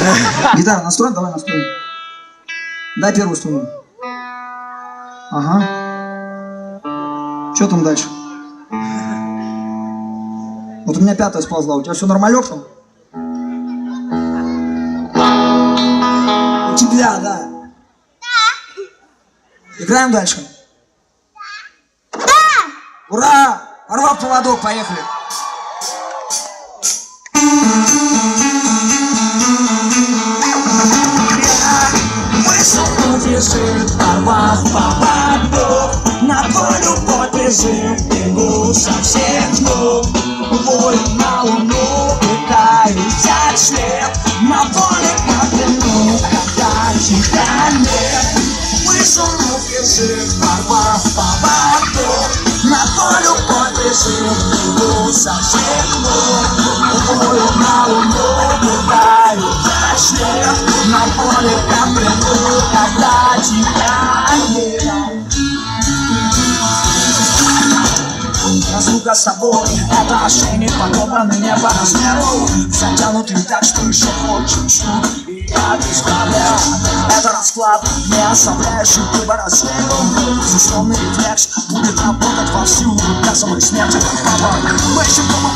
Гитара настроен? Давай настроим. Дай первую струну. Ага. Что там дальше? Вот у меня пятая сползла. У тебя все нормалек там? У тебя, да. Играем дальше? Да! Ура! Порвал поводок, поехали. Побежит, бегу со всех ног Волю на луну, пытаюсь взять шлем На воле как вину, когда тебя нет. Вышел убежит, порвав поводок На волю побежит, бегу со всех ног Волю на луну, пытаюсь взять шлем На воле как Разлука с тобой Это ошейник, подобранный не по размеру Затянутый так, что еще хочешь И я без проблем. Это расклад, не оставляющий выбора сверху Безусловный рефлекс будет работать вовсю. До самой смерти. Мы еще дома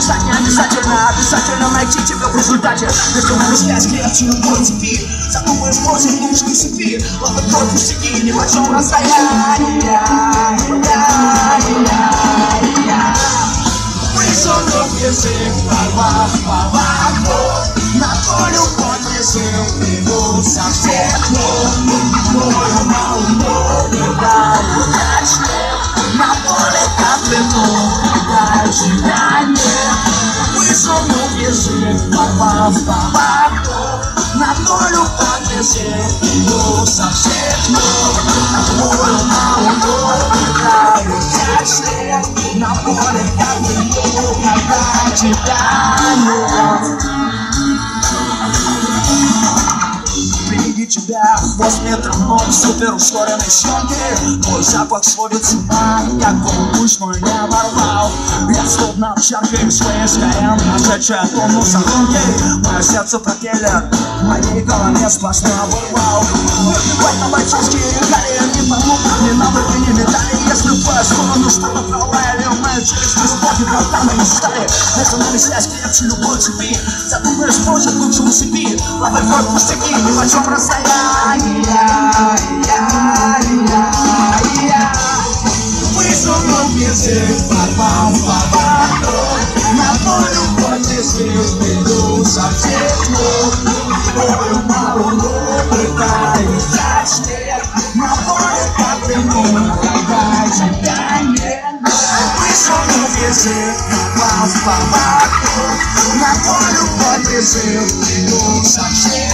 Zagraniczny zaczyna, wysaczona najczęściej w se Wykonamy Logo eu tô Zamówmy w morze i już nie sypi Łapę podróż szyki, nie ma czemu rozdaje Wysono wierzy chwała, chwała Bo na polu podniesie Było zawdziękło Moją małą nogę Dało dać Na pole tam było Dać, dać Żoną wierzy, papa w tabaku Na polu patrzy się i rusza się Na polu auto, kraju zacznie Na pole kamieniu, na bracie planu тебя. Хвост метров ноль Супер ускоренной съемки. Твой запах сводит с ума Как пусть мой не оборвал. Я словно овчарка из ВСКМ Нашедшая тонус огонки Мое сердце пропеллер В моей голове сплошной оборвал. Выбивать на бойцовские регалии Не помогут ни навыки, ни медали в Estou pra lá, ele é um manchester Não pode voltar na história. Nessa não esquece que eu tiro o monte de Se tu me responde, eu não te recebi Lá vai fora por seguir, me vai te abraçar Ai, ai, ai, ai, ai. Por isso não pensei, papá, papá Meu amor, não pode ser, perdão, sabe? Ou eu mal, não, prepare, traste Meu amor, tá tremendo, vai, vai, vai solo dizer qual falar Me apoio pode ser um exagero